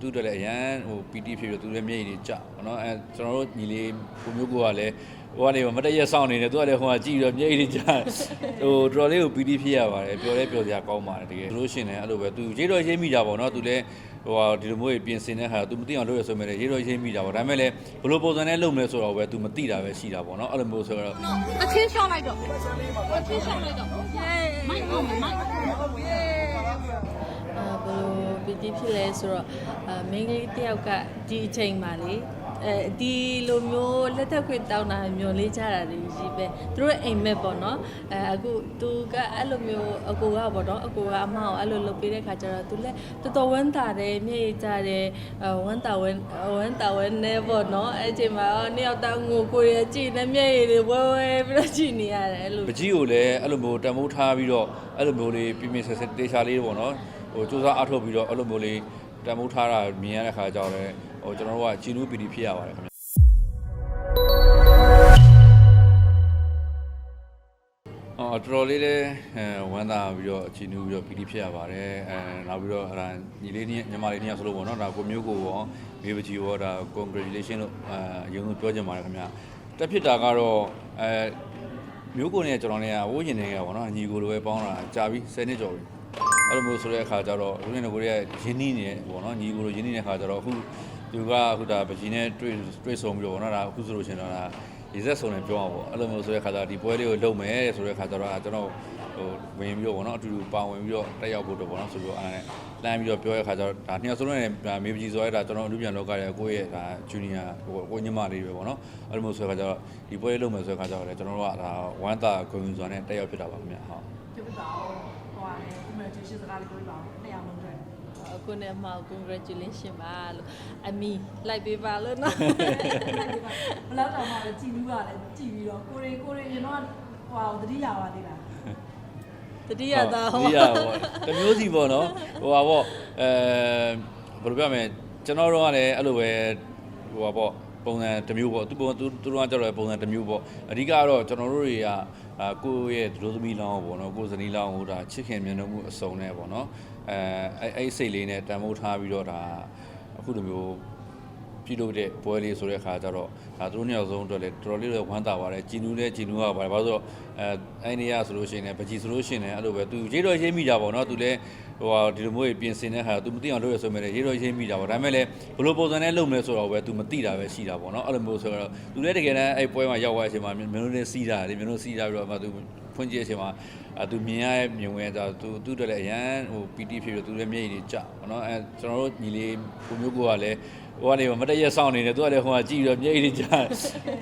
သူ့တက်လည်းအရန်ဟို PT ဖြစ်ပြီးတော့သူလည်းမျက်ရည်တွေကျပေါ့နော်အဲကျွန်တော်တို့ညီလေးကိုမျိုးကိုကလည်းဟိုကနေမတရက်ဆောင်နေတယ်သူကလည်းဟိုကကြည့်ပြီးတော့မျက်ရည်တွေကျဟိုတော်တော်လေးကို PT ဖြစ်ရပါတယ်ပျော်လဲပျော်စရာကောင်းပါတယ်တကယ်လို့ရှိရင်လည်းအဲ့လိုပဲသူရေးတော့ရေးမိတာပေါ့နော်သူလည်းဟိုဟာဒီလိုမျိုးပြင်ဆင်တဲ့ဟာသူမသိအောင်လုပ်ရဆိုမဲ့လည်းရေးတော့ရေးမိတာပေါ့ဒါပေမဲ့လည်းဘလို့ပုံစံနဲ့လုပ်မလဲဆိုတော့ပဲသူမသိတာပဲရှိတာပေါ့နော်အဲ့လိုမျိုးဆိုတော့အချင်းရှောင်းလိုက်တော့အချင်းရှောင်းလိုက်တော့မိုက်အောင်မိုက် အာဘယ်လိုပီတိဖြစ်လဲဆိုတော့အာမိန်းကလေးတစ်ယောက်ကဒီအချိန်မှာလေအဲဒီလိုမျိုးလက်ထက်ခွေတောင်းတာမျိုးလေးကြတာတွေကြီးပဲသူတို့အိမ်မက်ပေါ့နော်အဲအခုသူကအဲ့လိုမျိုးအကိုကပေါ့နော်အကိုကအမအောင်အဲ့လိုလုပ်ပေးတဲ့ခါကျတော့သူလည်းတော်တော်ဝမ်းသာတယ်မျက်ရည်ကျတယ်အဝမ်းသာဝမ်းဝမ်းသာဝမ်းနေပေါ့နော်အဲ့အချိန်မှာနှစ်ယောက်တောင်းငိုကိုရကြည့်နေမျက်ရည်တွေဝဲဝဲပြီးတော့ကြည့်နေရတယ်အဲ့လိုပကြီးကိုလည်းအဲ့လိုမျိုးတံမိုးထားပြီးတော့အဲ့လိုမျိုးလေးပြင်းပြင်းဆက်ဆက်တေချာလေးပေါ့နော် ဟိုစူးစမ်းအထောက်ပြီးတော့အဲ့လိုမျိုးလေးတံမိုးထားတာမြင်ရတဲ့ခါကျတော့လည်းဟိုကျွန်တော်တို့ကဂျီနူပီတီဖြစ်ရပါတယ်ခင်ဗျအော်တော်တော်လေးလည်းအဲဝမ်းသာပြီးတော့ဂျီနူပြီးတော့ပီတီဖြစ်ရပါတယ်အဲနောက်ပြီးတော့အဲ့ဒါညီလေးညီမလေးနှစ်ယောက်ဆိုလို့ပေါ့နော်ဒါကိုမျိုးကိုရောမေပကြီးရောဒါ congratulation လို့အဲအရင်ကပြောချင်ပါတယ်ခင်ဗျတက်ဖြစ်တာကတော့အဲမျိုးကိုနဲ့ကျွန်တော်နဲ့ကဝိုးရင်တွေကပေါ့နော်ညီကိုလိုပဲပေါင်းတာကြာပြီ10နှစ်ကျော်ပြီ အဲ့လိုမျိုးဆိုတဲ့အခါကျတော့လူနဲ့ကိုရီးယားရင်းနှီးနေပေါ့နော်ညီကိုလိုရင်းနှီးနေတဲ့အခါကျတော့အခုသူကအခုဒါပကြီးနဲ့တွေ့တွေ့ဆုံပြီးတော့ပေါ့နော်ဒါအခုဆိုလို့ရှိရင်တော့ဒါရေဆက်ဆုံနေပြောအောင်ပေါ့အဲ့လိုမျိုးဆိုတဲ့အခါကျတော့ဒီပွဲလေးကိုလုပ်မယ်ဆိုတဲ့အခါကျတော့ကျွန်တော်ဟိုဝင်ပြီးတော့ပေါ့နော်အတူတူပါဝင်ပြီးတော့တက်ရောက်ဖို့တော့ပေါ့နော်ဆိုပြီးတော့အားနဲ့လမ်းပြီးတော့ပြောရတဲ့အခါကျတော့ဒါနှစ်ယောက်စလုံးနဲ့ဒါမေပကြီးဆိုရဲဒါကျွန်တော်အလူပြန်လောကရဲ့ကိုယ့်ရဲ့ဒါဂျူနီယာဟိုကိုညီမလေးပဲပေါ့နော်အဲ့လိုမျိုးဆိုတဲ့အခါကျတော့ဒီပွဲလေးလုပ်မယ်ဆိုတဲ့အခါကျတော့လေကျွန်တော်တို့ကဒါဝမ်းသာဂုဏ်ယူစွာနဲ့တက်ရောက်ဖြစ်တာပါခင်ဗျဟုတ်ပြပြပါဦးဟိုဟာလေ congratulation စကားလေးပြောပြပါဦးနှစ်ယောက်လုံးအတွက်အခုနဲ့မှ congratulation ပါလို့အမီလိုက်ပေးပါလို့နော်ဘလောက်တောင်မှလည်းကြည်ပြီးပါလေကြည်ပြီးတော့ကိုရီကိုရီရင်တော့ဟိုဟာသတိရပါသေးလားတတိယသားဟောဟောတရပေါ့တမျိုးစီပေါ့နော်ဟိုပါပေါ့အဲဘယ်လိုပြောမလဲကျွန်တော်တို့ကလည်းအဲ့လိုပဲဟိုပါပေါ့ပုံစံတစ်မျိုးပေါ့သူပုံသူသူတို့ကကြတော့ပုံစံတစ်မျိုးပေါ့အဓိကတော့ကျွန်တော်တို့တွေက အာကိုယ့်ရဲ့ဒလိုသမီးလောင်းပေါ့နော်ကိုယ်ဇနီးလောင်းဟိုဒါချစ်ခင်မြတ်နိုးမှုအစုံနဲ့ပေါ့နော်အဲအဲ့အဲ့စိတ်လေးနဲ့တန်ဖိုးထားပြီးတော့ဒါအခုလိုမျိုး ပြုလုပ်တဲ့ပွဲလေးဆိုတဲ့အခါကျတော့ဒါသူတို့နှစ်ယောက်ဆုံးအတွက်လည်းတော်တော်လေးတော့ဝမ်းသာပါတယ်ဂျီနူလည်းဂျီနူကပါတယ်ဘာလို့ဆိုတော့အဲအဲ့နေရဆိုလို့ရှိရင်လည်းပကြီးဆိုလို့ရှိရင်လည်းအဲ့လိုပဲသူရေးတော့ရေးမိတာပေါ့နော်သူလည်းဟိုဟာဒီလိုမျိုးပြင်ဆင်တဲ့ဟာသူမသိအောင်လုပ်ရဆိုမဲ့လည်းရေးတော့ရေးမိတာပေါ့ဒါပေမဲ့လည်းဘလို့ပုံစံနဲ့လုပ်မလဲဆိုတော့ပဲသူမသိတာပဲရှိတာပေါ့နော်အဲ့လိုမျိုးဆိုတော့သူလည်းတကယ်တမ်းအဲ့ပွဲမှာရောက်သွားတဲ့အချိန်မှာမင်းတို့လည်းစီးတာလေမင်းတို့စီးတာပြီးတော့မှသူဖွင့်ကြည့်တဲ့အချိန်မှာအဲသူမြင်ရတဲ့မြင်ဝင်ကြသူသူ့တက်လည်းအရန်ဟို PT ဖြစ်ပြီးတော့သူလည်းမျက်ရည်တွေကျပေါ့နော်အဲကျွန်တော်တို့ညီလေးကိုမျိုးကိုကလည်း ဟိုကနေမတရက်ဆောင်နေတယ်သူကလည်းဟိုကကြည့်ပြီးတော့မျက်ရည်တွေကျဟို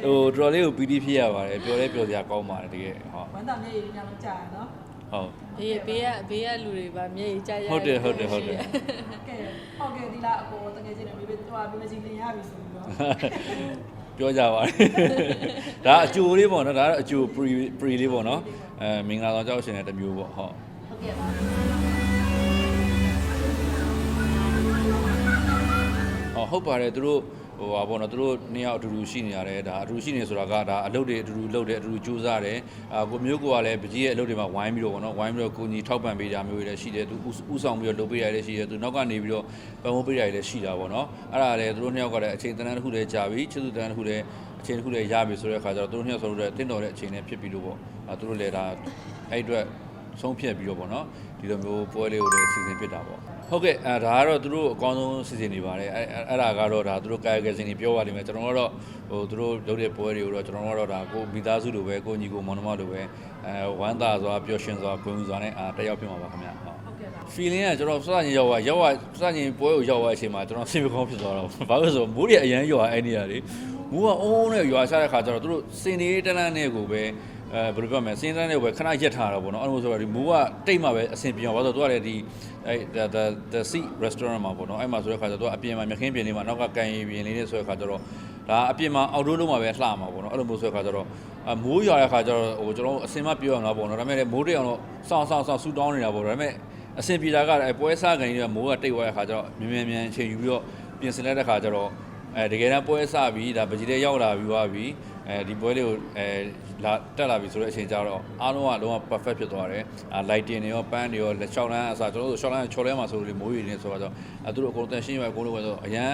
တော်တော်လေးကိုပီတိဖြစ်ရပါတယ်ပျော်လဲပျော်စရာကောင်းပါတယ်တကယ်ဟုတ်ဝမ်းသာမျက်ရည်ညလုံးကြာရနော်ဟုတ်ဘေးဘေးကဘေးကလူတွေပါမျက်ရည်ကျရဟုတ်တယ်ဟုတ်တယ်ဟုတ်တယ်ကဲဟုတ်ကဲ့ဒီလားအကိုတကယ်ချင်းနေဘေးဟိုဟာဘေးမကြီးလင်ရပြီဆိုပြီးတော့ပြောကြပါတယ်ဒါအကျိုးလေးပေါ့နော်ဒါကတော့အကျိုး pre pre လေးပေါ့နော်အဲမင်္ဂလာဆောင်ကြောက်ရှင်တဲ့တစ်မျိုးပေါ့ဟုတ်ဟုတ်ကဲ့ပါ ဟောဟုတ်ပါတယ်သူတို့ဟိုပါပေါ့နော်သူတို့နှစ်ယောက်အတူတူရှိနေရတယ်ဒါအတူတူရှိနေဆိုတာကဒါအလုပ်တွေအတူတူလုပ်တယ်အတူတူကြိုးစားတယ်အာကိုမျိုးကိုကလည်းပကြီးရဲ့အလုပ်တွေမှာဝိုင်းပြီးတော့ပေါ့နော်ဝိုင်းပြီးတော့ကိုကြီးထောက်ပံ့ပေးတာမျိုးတွေလည်းရှိတယ်သူဥဆောင်ပြီးတော့လုပ်ပေးရတယ်ရှိတယ်သူနောက်ကနေပြီးတော့ပံ့ပိုးပေးရတယ်လည်းရှိတာပေါ့နော်အဲ့ဒါလည်းသူတို့နှစ်ယောက်ကလည်းအချိန်တန်းတစ်ခုလည်းကြာပြီချစ်သူတန်းတစ်ခုလည်းအချိန်တစ်ခုလည်းရပြီဆိုတဲ့အခါကျတော့သူတို့နှစ်ယောက်ဆိုတော့တင့်တော်တဲ့အချိန်နဲ့ဖြစ်ပြီးလို့ပေါ့အဲသူတို့လည်းဒါအဲ့အတွက် ဆုံးဖြတ်ပြီးတော့ဗောနော်ဒီလိုမျိုးပွဲလေးကိုလည်းစီစဉ်ဖြစ်တာပေါ့ဟုတ်ကဲ့အဲဒါကတော့သူတို့အကောင်းဆုံးစီစဉ်နေပါတယ်အဲအဲ့ဒါကတော့ဒါသူတို့ကာယကယ်ဆင်နေပြောပါလိမ့်မယ်ကျွန်တော်ကတော့ဟိုသူတို့လုပ်တဲ့ပွဲတွေကိုတော့ကျွန်တော်ကတော့ဒါကိုမိသားစုလိုပဲကိုညီကိုမောင်နှမလိုပဲအဲဝမ်းသာစွာပျော်ရွှင်စွာဂုဏ်ယူစွာနဲ့အာတက်ရောက်ဖြစ်မှာပါခင်ဗျဟုတ်ဟုတ်ကဲ့ပါ feeling ကကျွန်တော်စတင်ရောက်သွားရောက်သွားစတင်ပွဲကိုရောက်သွားတဲ့အချိန်မှာကျွန်တော်စိတ်မကောင်းဖြစ်သွားတော့ဘာလို့လဲဆိုတော့မိုးတွေအရန်ရွာအဲ့နေရလေမိုးကအုံးနဲ့ရွာချတဲ့ခါကျတော့သူတို့စင်နေတန်းတန်းနဲ့ကိုပဲ အဲဘယ်လိုပြောမလဲစင်တန်းနဲ့ပဲခဏရက်ထားတာပေါ့နော်အဲ့လိုဆိုတော့ဒီမိုးကတိတ်မှပဲအဆင်ပြေအောင်ဘာလို့ဆိုတော့သူကလည်းဒီအဲ the the the sea restaurant မှာပေါ့နော်အဲ့မှာဆိုတဲ့ခါကျတော့သူကအပြင်မှာမြခင်းပြင်လေးမှာနောက်ကကန်ရီပြင်လေးနဲ့ဆိုတဲ့ခါကျတော့ဒါအပြင်မှာအောက်တိုးလုံးမှာပဲလှမှာပေါ့နော်အဲ့လိုမျိုးဆိုတဲ့ခါကျတော့အမိုးရွာတဲ့ခါကျတော့ဟိုကျွန်တော်အစင်မပြောရမှာပေါ့နော်ဒါပေမဲ့လည်းမိုးတိတ်အောင်တော့စောင်းစောင်းစောင်းဆူတောင်းနေတာပေါ့ဒါပေမဲ့အဆင်ပြေတာကအဲပွဲစားကန်ကြီးကမိုးကတိတ်သွားတဲ့ခါကျတော့မြန်မြန်မြန်အချိန်ယူပြီးတော့ပြင်ဆင်လိုက်တဲ့ခါကျတော့အဲအဲတကယ်တမ်းပွဲစပြီးဒါပကြီးတဲ့ရောက်လာပြီးသွားပြီ အဲဒီပွဲလေးကိုအဲလာတက်လာပြီဆိုတဲ့အချိန်ကျတော့အားလုံးကလုံးဝ perfect ဖြစ်သွားတယ်အာ lighting တွေရောပန်းတွေရောလက်ချောင်းလန်းအစားကျွန်တော်တို့ချောင်းလန်းချော်လဲမှာဆိုလို့မိုးရီနေဆိုတော့အဲသူတို့အကုန်တန်ရှင်းရွယ်အကုန်လုံးပဲဆိုအရန်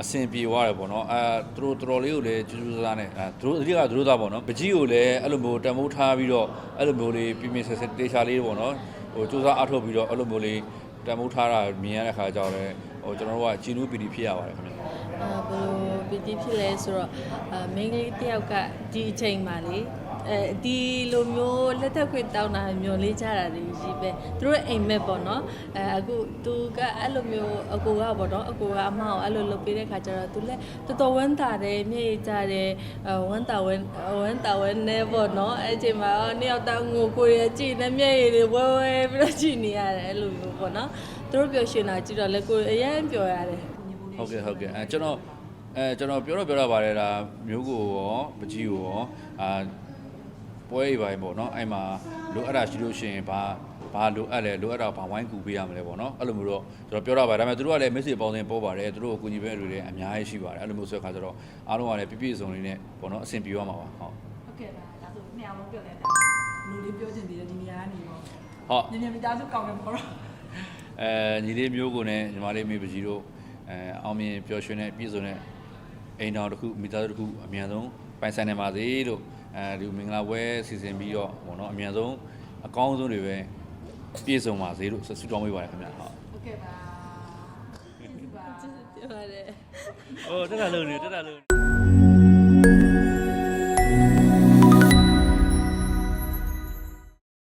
အဆင်ပြေသွားတယ်ပေါ့နော်အဲသူတို့တော်တော်လေးကိုလည်းကျူးကျူးစားစားနဲ့အဲသူတို့အဓိကသူတို့သားပေါ့နော်ပကြီးကိုလည်းအဲ့လိုမျိုးတန်မိုးထားပြီးတော့အဲ့လိုမျိုးလေးပြင်းပြင်းဆက်ဆက်တေချာလေးပေါ့နော်ဟိုစူးစမ်းအားထုတ်ပြီးတော့အဲ့လိုမျိုးလေးတန်မိုးထားတာမြင်ရတဲ့ခါကျတော့လေဟိုကျွန်တော်တို့ကဂျီနူးပီတီဖြစ်ရပါတယ်ခင်ဗျအာ ဘယ်လိုပီတိဖြစ်လဲဆိုတော့အာမိန်းကလေးတစ်ယောက်ကဒီအချိန်မှာလေအဲဒီလိုမျိုးလက်သက်ခွင့်တောင်းတာမျိုးလေးကြတာတွေကြီးပဲသူတို့အိမ်မက်ပေါ့နော်အဲအခုသူကအဲ့လိုမျိုးအကိုကပေါ့နော်အကိုကအမအောင်အဲ့လိုလုပ်ပေးတဲ့ခါကျတော့သူလည်းတော်တော်ဝမ်းသာတယ်မျက်ရည်ကျတယ်အဝမ်းသာဝမ်းဝမ်းသာဝမ်းနေပေါ့နော်အဲ့အချိန်မှာနှစ်ယောက်တောင်ငိုကိုရကြည့်နေမျက်ရည်တွေဝဲဝဲပြီးတော့ကြည့်နေရတယ်အဲ့လိုမျိုးပေါ့နော်သူတို့ပျော်ရွှင်တာကြည့်တော့လည်းကိုယ်အရင်ပျော်ရတယ် ဟုတ်ကဲ့ဟုတ်ကဲ့အဲကျွန်တော်အဲကျွန်တော်ပြောတော့ပြောတော့ပါတယ်ဒါမျိုးကိုရောပကြီးကိုရောအာပွဲရပိုင်းပေါ့နော်အဲ့မှာလိုအပ်တာရှိလို့ရှိရင်ဘာဘာလိုအပ်လဲလိုအပ်တာဘာဝိုင်းကူပေးရမလဲပေါ့နော်အဲ့လိုမျိုးတော့ကျွန်တော်ပြောတော့ပါဒါပေမဲ့သူတို့ကလည်း message ပေါင်းတင်ပို့ပါတယ်သူတို့ကိုကူညီပေးတွေလည်းအများကြီးရှိပါတယ်အဲ့လိုမျိုးဆိုတဲ့ခါကျတော့အားလုံးကလည်းပြည့်ပြည့်စုံလေးနဲ့ပေါ့နော်အဆင်ပြေရမှာပါဟုတ်ဟုတ်ကဲ့ပါဒါဆိုနှစ်ယောက်လုံးပြောလဲတာလူလေးပြောချင်သေးတယ်ဒီနေရာကနေပေါ့ဟုတ်ညညမိသားစုကောင်းတယ်ပေါ့တော့အဲညီလေးမျိုးကိုနဲ့ညီမလေးမေပကြီးတို့ အဲအောင်မြင်ပျော်ရွှင်တဲ့ပြည့်စုံတဲ့အိမ်တော်တစ်ခုမိသားစုတစ်ခုအမြန်ဆုံးပိုင်ဆိုင်နေပါစေလို့အဲဒီမင်္ဂလာပွဲစီစဉ်ပြီးတော့ဘောနော်အမြန်ဆုံးအကောင်းဆုံးတွေပဲပြည့်စုံပါစေလို့ဆုတောင်းပေးပါတယ်ခင်ဗျာဟုတ်ဟုတ်ကဲ့ပါကျေးဇူးပါကျေးဇူးတင်ပါတယ်ဟိုတက်တာလုံးနေတက်တာလုံး